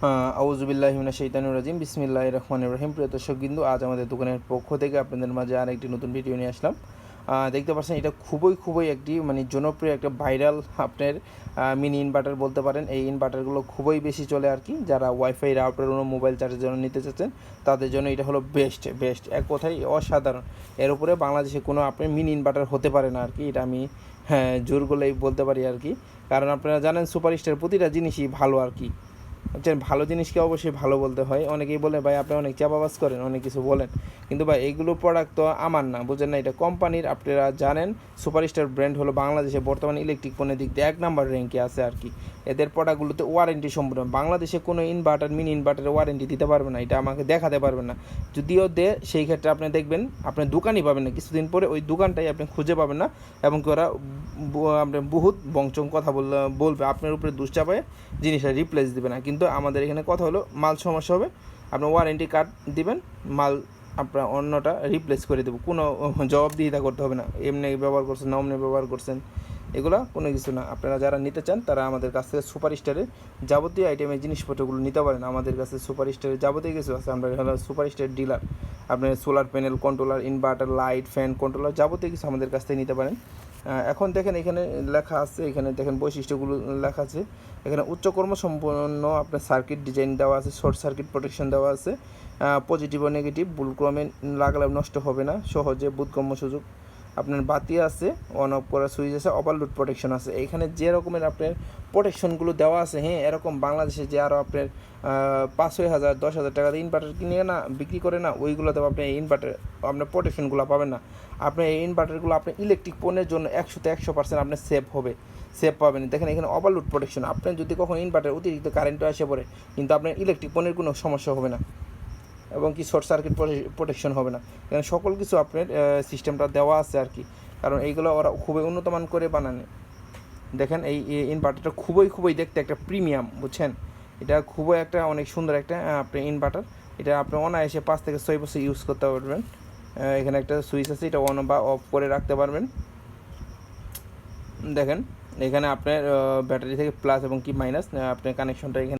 আউজুবিল্লাহিমিনা শৈতানুর রাজিম বিসমিল্লাহ রহমান রহিম। প্রিয় দর্শক বিন্দু, আজ আমাদের দোকানের পক্ষ থেকে আপনাদের মাঝে আর একটি নতুন ভিডিও নিয়ে আসলাম। দেখতে পাচ্ছেন, এটা খুবই খুবই একটি মানে জনপ্রিয় একটা ভাইরাল আপনার মিনি ইনভার্টার বলতে পারেন। এই ইনভার্টারগুলো খুবই বেশি চলে আর কি। যারা ওয়াইফাই রাউটার কোনো মোবাইল চার্জের জন্য নিতে চাচ্ছেন, তাদের জন্য এটা হলো বেস্ট বেস্ট এক কথায় অসাধারণ। এর উপরে বাংলাদেশে কোনো আপনার মিনি ইনভার্টার হতে পারে না আর কি। এটা আমি হ্যাঁ জোর গলেই বলতে পারি আর কি। কারণ আপনারা জানেন সুপারস্টার প্রতিটা জিনিসই ভালো আর কি। বুঝছেন ভালো জিনিসকে অবশ্যই ভালো বলতে হয়? অনেকেই বলে ভাই, আপনি অনেক চাপাবাজ করেন, অনেক কিছু বলেন। কিন্তু ভাই, এইগুলো প্রোডাক্ট তো আমার না, বুঝেন না, এটা কোম্পানির আপনারা জানেন সুপারস্টার ব্র্যান্ড হলো বাংলাদেশে বর্তমানে ইলেকট্রিক পণ্যের দিক দিয়ে এক নাম্বার র্যাঙ্কে আছে আর কি। এদের প্রোডাক্টগুলোতে ওয়ারেন্টি সম্পূর্ণ, বাংলাদেশে কোনো ইনভার্টার মিনি ইনভার্টারের ওয়ারেন্টি দিতে পারবে না, এটা আমাকে দেখাতে পারবে না। যদিও দে, সেই ক্ষেত্রে আপনি দেখবেন, আপনি দোকানই পাবেন না, কিছুদিন পরে ওই দোকানটাই আপনি খুঁজে পাবেন না, এবং কি ওরা আপনার বহুত বংচং কথা বল বলবে, আপনার উপরে দুশ্চাপায় জিনিসটা রিপ্লেস দিবে না। কিন্তু আমাদের এখানে কথা হলো, মাল সমস্যা হবে আপনার ওয়ারেন্টি কার্ড দিবেন, মাল আপনার অন্যটা রিপ্লেস করে দেবো। কোনো জবাবদিহিতা করতে হবে না। এমনি ব্যবহার করছেন না অমনি ব্যবহার করছেন, এগুলো কোনো কিছু না। আপনারা যারা নিতে চান, তারা আমাদের কাছ থেকে সুপার স্টারের যাবতীয় আইটেমের জিনিসপত্রগুলো নিতে পারেন। আমাদের কাছে সুপার স্টারের যাবতীয় কিছু আছে। আমরা হলো সুপার স্টার ডিলার আপনার solar panel controller inverter light fan controller যাবতীয় কিছু আমাদের কাছ থেকে নিতে পারেন। এখন দেখেন এখানে লেখা আছে, এখানে দেখেন বৈশিষ্ট্যগুলো লেখা আছে। এখানে উচ্চ কর্মসম্পন্ন আপনার সার্কিট ডিজাইন দেওয়া আছে শর্ট সার্কিট প্রোটেকশন দেওয়া আছে। পজিটিভ ও নেগেটিভ ভুলক্রমে লাগালে নষ্ট হবে না, সহজে বোধগম্য সুযোগ আপনার বাতি আছে অন অফ করার সুইচ আছে ওভারলোড প্রোটেকশন আছে। এখানে যে রকমের আপনার প্রোটেকশনগুলো দেওয়া আছে হ্যাঁ এরকম বাংলাদেশে যে আরও আপনার পাঁচ, ছয় হাজার, দশ হাজার টাকা দিয়ে ইনভার্টার কিনে না, বিক্রি করে না ওইগুলো ওইগুলোতে আপনি ইনভার্টার আপনার প্রোটেকশনগুলো পাবেন না। আপনি এই ইনভার্টারগুলো আপনি ইলেকট্রিক পণ্যের জন্য একশোতে একশো পার্সেন্ট আপনার সেভ হবে সেভ পাবেন। দেখেন, এখানে ওভারলোড প্রোটেকশন আপনি যদি কখন ইনভার্টার অতিরিক্ত কারেন্টও আসে পড়ে, কিন্তু আপনার ইলেকট্রিক পণ্যের কোনো সমস্যা হবে না। এবং কি শর্ট সার্কিট প্রোটেকশন হবে না। এখানে সকল কিছু আপনার সিস্টেমটা দেওয়া আছে আর কি। কারণ এইগুলো ওরা খুবই উন্নত মান করে বানানে। দেখেন এই ইনভার্টারটা খুবই খুবই দেখতে একটা প্রিমিয়াম বুঝছেন? এটা খুবই একটা অনেক সুন্দর একটা আপনি ইনভার্টার এটা আপনি অনায়াসে পাঁচ থেকে ছয় বছর ইউজ করতে পারবেন। এখানে একটা সুইচ আছে, এটা অন বা অফ করে রাখতে পারবেন। দেখেন, এখানে আপনার ব্যাটারি থেকে প্লাস এবং কি মাইনাস আপনার কানেকশনটা এখানে